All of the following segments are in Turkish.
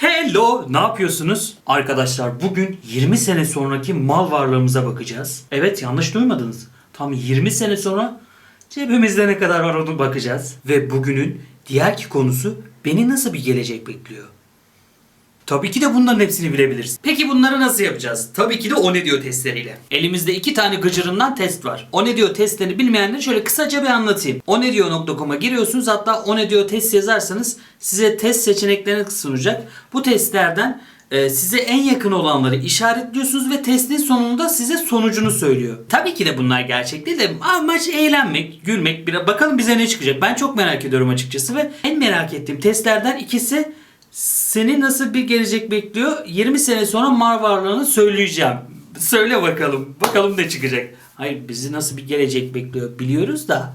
Hello, ne yapıyorsunuz? Arkadaşlar bugün 20 sene sonraki mal varlığımıza bakacağız. Evet yanlış duymadınız. Tam 20 sene sonra cebimizde ne kadar var onu bakacağız. Ve bugünün diğer ki konusu beni nasıl bir gelecek bekliyor? Tabii ki de bunların hepsini bilebiliriz. Peki bunları nasıl yapacağız? Tabii ki de o ne diyor testleriyle. Elimizde iki tane gıcırından test var. O ne diyor testlerini bilmeyenleri şöyle kısaca bir anlatayım. O ne diyor.com'a giriyorsunuz. Hatta o ne diyor test yazarsanız size test seçeneklerini sunacak. Bu testlerden e, size en yakın olanları işaretliyorsunuz ve testin sonunda size sonucunu söylüyor. Tabii ki de bunlar gerçek değil de amaç eğlenmek, gülmek. Bir bakalım bize ne çıkacak. Ben çok merak ediyorum açıkçası ve en merak ettiğim testlerden ikisi seni nasıl bir gelecek bekliyor? 20 sene sonra mar varlığını söyleyeceğim. Söyle bakalım. Bakalım ne çıkacak. Hayır bizi nasıl bir gelecek bekliyor biliyoruz da.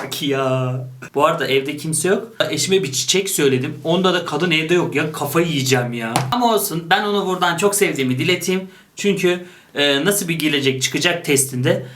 Bak ya. Bu arada evde kimse yok. Eşime bir çiçek söyledim. Onda da kadın evde yok ya. Kafayı yiyeceğim ya. Ama olsun ben onu buradan çok sevdiğimi dileteyim. Çünkü e, nasıl bir gelecek çıkacak testinde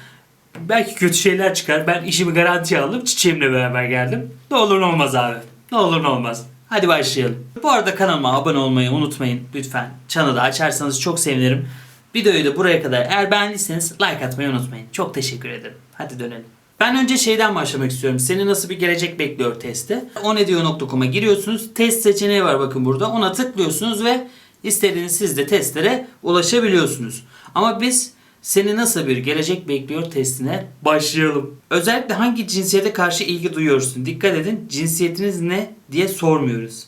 belki kötü şeyler çıkar. Ben işimi garantiye alıp çiçeğimle beraber geldim. Ne olur ne olmaz abi. Ne olur ne olmaz. Hadi başlayalım. Bu arada kanalıma abone olmayı unutmayın lütfen. Çanalı da açarsanız çok sevinirim. Videoyu da buraya kadar eğer beğendiyseniz like atmayı unutmayın. Çok teşekkür ederim. Hadi dönelim. Ben önce şeyden başlamak istiyorum. Seni nasıl bir gelecek bekliyor testi. O ne diyor.com'a giriyorsunuz. Test seçeneği var bakın burada. Ona tıklıyorsunuz ve istediğiniz siz de testlere ulaşabiliyorsunuz. Ama biz seni nasıl bir gelecek bekliyor testine başlayalım. Özellikle hangi cinsiyete karşı ilgi duyuyorsun? Dikkat edin cinsiyetiniz ne diye sormuyoruz.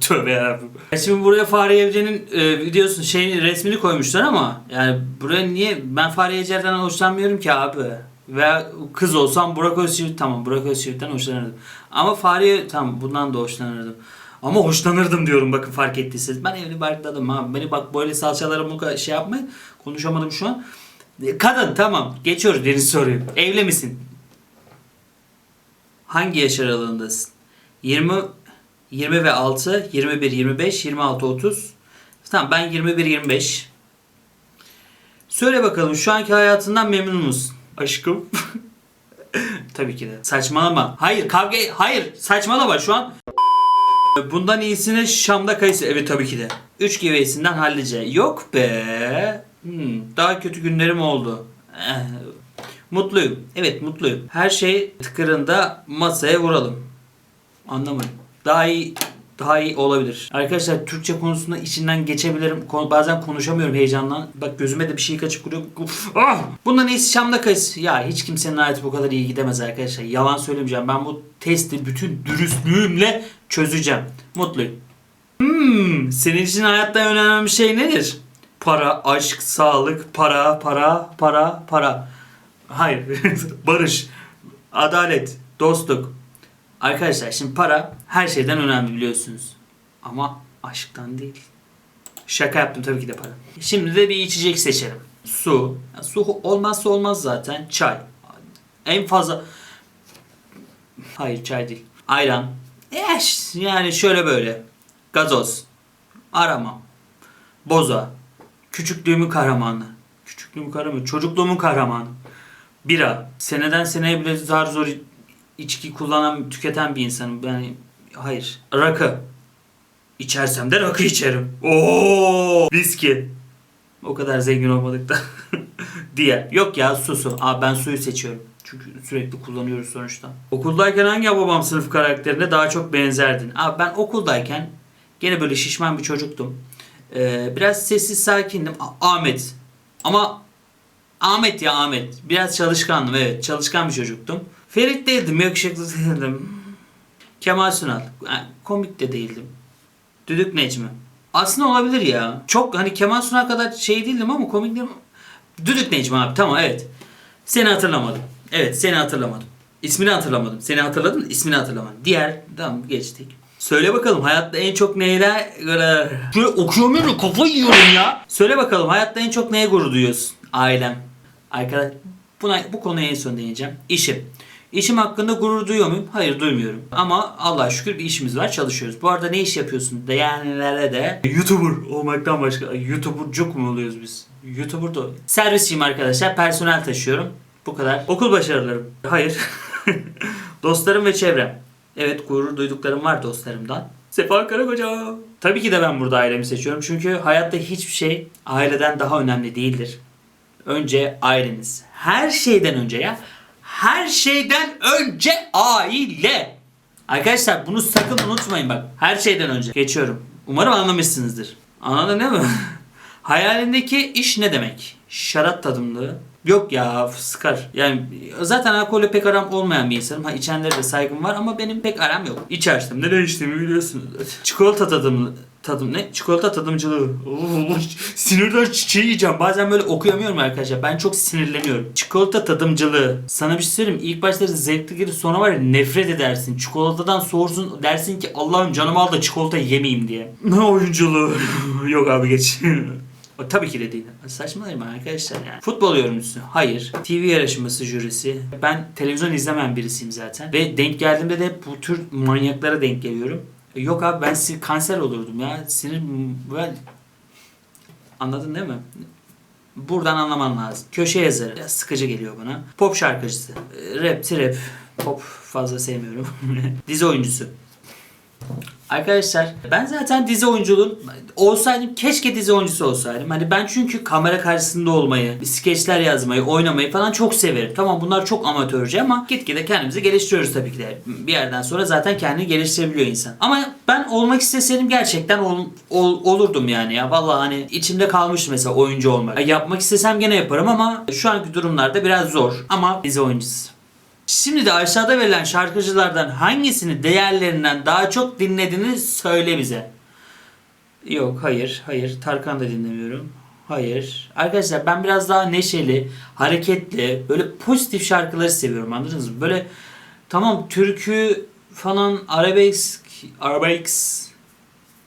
Tövbe yarabbim. Ya Şimdi buraya Fahriye Evcen'in e, videosunu şeyin resmini koymuşlar ama yani buraya niye ben Fahriye Evcen'den hoşlanmıyorum ki abi. Veya kız olsam Burak Özçivit tamam Burak Özçivit'ten hoşlanırdım. Ama Fahriye tamam bundan da hoşlanırdım. Ama hoşlanırdım diyorum bakın fark ettiyseniz. Ben evli barklı adamım abi. Beni bak böyle salçalara kadar şey yapmayın. Konuşamadım şu an. Kadın tamam geçiyoruz birinci soruyu. Evli misin? Hangi yaş aralığındasın? 20 20 ve 6, 21 25, 26 30. Tamam ben 21 25. Söyle bakalım şu anki hayatından memnun musun? Aşkım. Tabii ki de. Saçmalama. Hayır kavga hayır saçmalama şu an. Bundan iyisini Şam'da kayısı. Evet tabii ki de. 3 giveysinden hallice. Yok be. Hmm, daha kötü günlerim oldu. Eh, mutluyum. Evet mutluyum. Her şey tıkırında masaya vuralım. Anlamadım. Daha iyi daha iyi olabilir. Arkadaşlar Türkçe konusunda içinden geçebilirim. Bazen konuşamıyorum heyecandan. Bak gözüme de bir şey kaçıp duruyor. Ah! Bundan iyisi Şam'da kayısı. Ya hiç kimsenin hayatı bu kadar iyi gidemez arkadaşlar. Yalan söylemeyeceğim. Ben bu testi bütün dürüstlüğümle çözeceğim. Mutluyum. Hmm, senin için hayatta önemli şey nedir? Para, aşk, sağlık, para, para, para, para. Hayır. Barış, adalet, dostluk. Arkadaşlar şimdi para her şeyden önemli biliyorsunuz. Ama aşktan değil. Şaka yaptım tabii ki de para. Şimdi de bir içecek seçelim. Su. Su olmazsa olmaz zaten. Çay. En fazla... Hayır çay değil. Ayran. Eş, yani şöyle böyle. Gazoz. Arama. Boza. Küçüklüğümün kahramanı. Küçüklüğümün kahramanı. Çocukluğumun kahramanı. Bira. Seneden seneye bile zar zor içki kullanan, tüketen bir insanım. Yani hayır. Rakı. İçersem de rakı içerim. Oo! Viski. O kadar zengin olmadık da. Diğer. Yok ya su su. Aa, ben suyu seçiyorum. Çünkü sürekli kullanıyoruz sonuçta. Okuldayken hangi babam sınıf karakterine daha çok benzerdin? Abi ben okuldayken gene böyle şişman bir çocuktum. Ee, biraz sessiz sakindim. A- Ahmet. Ama Ahmet ya Ahmet. Biraz çalışkandım evet. Çalışkan bir çocuktum. Ferit değildim. Yakışıklı değildim. Kemal Sunal. Yani komik de değildim. Düdük Necmi. Aslında olabilir ya. Çok hani Kemal Sunal kadar şey değildim ama komik değilim. Düdük Necmi abi tamam evet. Seni hatırlamadım. Evet seni hatırlamadım. İsmini hatırlamadım. Seni hatırladın? İsmini hatırlamadım. Diğer tamam geçtik. Söyle bakalım hayatta en çok neyle Şöyle okuyamıyorum kafayı yiyorum ya. Söyle bakalım hayatta en çok neye gurur duyuyorsun? Ailem. Arkadaş buna, bu konuya en son değineceğim. İşim. İşim hakkında gurur duyuyor muyum? Hayır duymuyorum. Ama Allah'a şükür bir işimiz var çalışıyoruz. Bu arada ne iş yapıyorsun? Diyenlere de YouTuber olmaktan başka YouTubercuk mu oluyoruz biz? YouTuber da Servisçiyim arkadaşlar. Personel taşıyorum. Bu kadar. Okul başarılarım. Hayır. Dostlarım ve çevrem. Evet gurur duyduklarım var dostlarımdan. Sefa Karakoca. Tabii ki de ben burada ailemi seçiyorum. Çünkü hayatta hiçbir şey aileden daha önemli değildir. Önce aileniz. Her şeyden önce ya. Her şeyden önce aile. Arkadaşlar bunu sakın unutmayın bak. Her şeyden önce. Geçiyorum. Umarım anlamışsınızdır. Anladın değil mi? Hayalindeki iş ne demek? Şarap tadımlığı. Yok ya sıkar. Yani zaten alkolle pek aram olmayan bir insanım. Ha içenlere de saygım var ama benim pek aram yok. İçersem de ne içtiğimi biliyorsunuz. Çikolata tadımlı tadım ne? Çikolata tadımcılığı. Sinirden çiçeği yiyeceğim. Bazen böyle okuyamıyorum arkadaşlar. Ben çok sinirleniyorum. Çikolata tadımcılığı. Sana bir şey söyleyeyim. İlk başta zevkli gelir sonra var ya nefret edersin. Çikolatadan soğursun dersin ki Allah'ım canımı al da çikolata yemeyeyim diye. Ne oyunculuğu. Yok abi geç. O tabii ki de değil. Saçmalayım arkadaşlar yani. Futbol yorumcusu. Hayır. TV yarışması jürisi. Ben televizyon izlemeyen birisiyim zaten. Ve denk geldiğimde de bu tür manyaklara denk geliyorum. Yok abi ben si- kanser olurdum ya. Sinir ben... Anladın değil mi? Buradan anlaman lazım. Köşe yazarı. Biraz sıkıcı geliyor bana. Pop şarkıcısı. Rap, trap. Pop fazla sevmiyorum. Dizi oyuncusu. Arkadaşlar ben zaten dizi oyunculuğum olsaydım keşke dizi oyuncusu olsaydım. Hani ben çünkü kamera karşısında olmayı, skeçler yazmayı, oynamayı falan çok severim. Tamam bunlar çok amatörce ama gitgide kendimizi geliştiriyoruz tabii ki de. Bir yerden sonra zaten kendini geliştirebiliyor insan. Ama ben olmak isteseydim gerçekten ol- ol- olurdum yani ya. Vallahi hani içimde kalmıştı mesela oyuncu olmak. Ya Yapmak istesem gene yaparım ama şu anki durumlarda biraz zor. Ama dizi oyuncusu. Şimdi de aşağıda verilen şarkıcılardan hangisini değerlerinden daha çok dinlediğini söyle bize. Yok hayır hayır Tarkan da dinlemiyorum. Hayır. Arkadaşlar ben biraz daha neşeli, hareketli, böyle pozitif şarkıları seviyorum anladınız mı? Böyle tamam türkü falan arabesk, arabesk,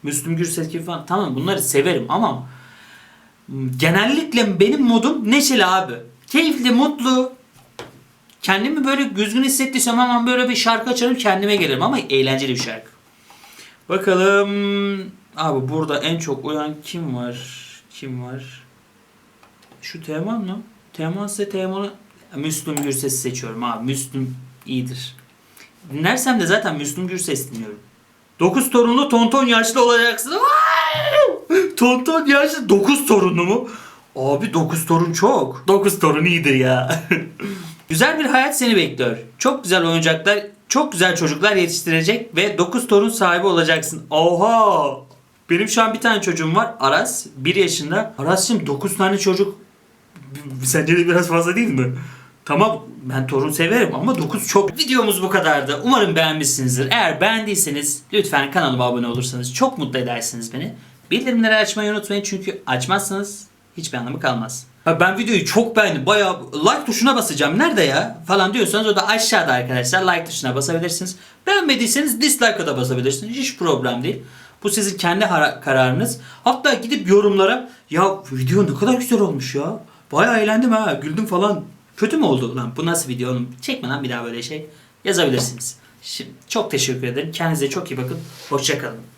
Müslüm Gürses gibi falan tamam bunları severim ama genellikle benim modum neşeli abi. Keyifli, mutlu, kendimi böyle düzgün hissettiysem hemen böyle bir şarkı açarım kendime gelirim ama eğlenceli bir şarkı. Bakalım abi burada en çok uyan kim var? Kim var? Şu Teoman mı? Teoman ise Teoman'ı Müslüm Gürses'i seçiyorum abi. Müslüm iyidir. Dinlersem de zaten Müslüm Gürses dinliyorum. 9 torunlu tonton yaşlı olacaksın. Tonton yaşlı 9 torunlu mu? Abi 9 torun çok. 9 torun iyidir ya. güzel bir hayat seni bekliyor. Çok güzel oyuncaklar, çok güzel çocuklar yetiştirecek ve 9 torun sahibi olacaksın. Oha! Benim şu an bir tane çocuğum var. Aras. 1 yaşında. Aras'cığım 9 tane çocuk Sence de biraz fazla değil mi? Tamam ben torun severim ama 9 çok. Videomuz bu kadardı. Umarım beğenmişsinizdir. Eğer beğendiyseniz lütfen kanalıma abone olursanız çok mutlu edersiniz beni. Bildirimleri açmayı unutmayın çünkü açmazsanız hiçbir anlamı kalmaz. Ha ben videoyu çok beğendim. Bayağı like tuşuna basacağım. Nerede ya? Falan diyorsanız o da aşağıda arkadaşlar like tuşuna basabilirsiniz. Beğenmediyseniz dislike'a da basabilirsiniz. Hiç problem değil. Bu sizin kendi kararınız. Hatta gidip yorumlara ya video ne kadar güzel olmuş ya. Bayağı eğlendim ha. Güldüm falan. Kötü mü oldu lan? Bu nasıl video oğlum? Çekme lan bir daha böyle şey. Yazabilirsiniz. Şimdi çok teşekkür ederim. Kendinize çok iyi bakın. Hoşçakalın.